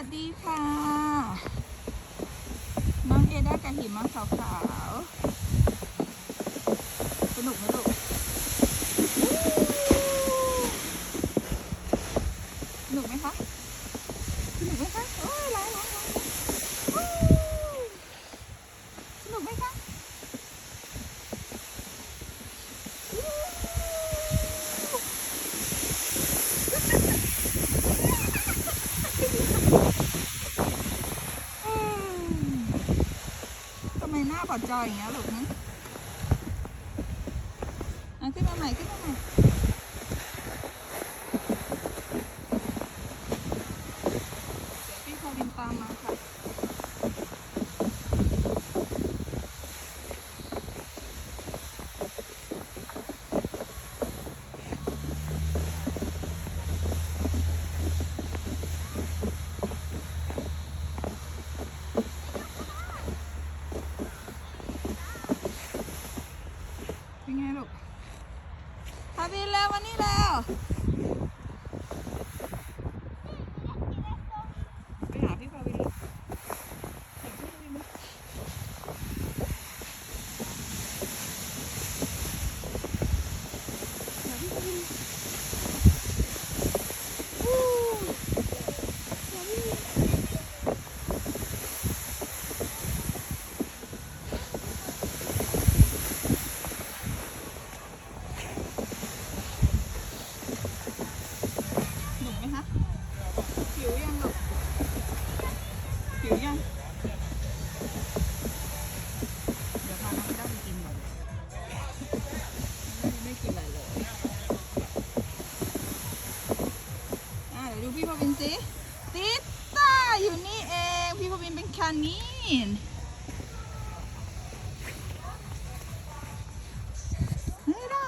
วัสดีค่ะ น้องเอด้ากับหิมะขาวๆสนุกไหมลูกสนุกไหมคะสนุกไหมคะโอ้ยร้ายร้ายร้ายสนุกไหมคะ ในหน้าปอดจอยอย่างเงี้ยลูกนะอะขึ้นมาใหม่ขึ้นมาใหม่เดี๋ยวพี่พาวินตามมาค่ะ เป็นไงลูกพาวินแล้ววันนี้แล้ว ไปหาพี่พาวินเลยหาพี่พาวินเลยหาพี่พาวินเลยวู้หาพี่พาวินหนุกไหมคะหิวยังลูก หิวยัง เดี๋ยวพาน้องด้าไปกินก่อนไม่ได้กินอะไรเลย อะเดี๋ยวดู พี่พวินสิติดตาอยู่นี่เอง พี่พวินเป็นคานีนเฮ้ยล่ะ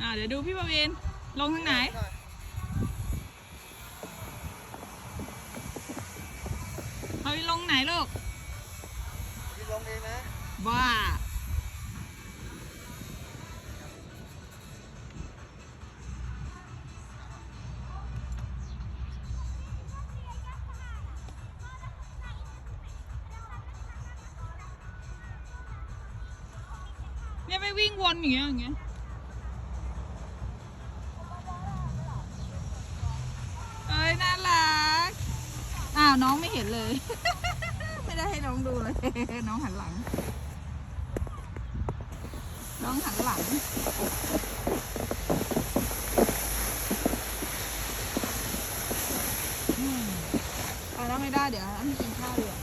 อะเดี๋ยวดูพี่พวินลงทางไหน พวินลงไหนลูก พี่ลงเองนะ ว่าเนี่ยไม่วิ่งวนอย่างเงี้ยอย่างเงี้ยเอ้ยน่ารัก อ้าวน้องไม่เห็นเลย ไม่ได้ให้น้องดูเลย น้องหันหลัง น้องหันหลังอืมไปแล้วไม่ได้เดี๋ยวให้กินข้าวดีกว่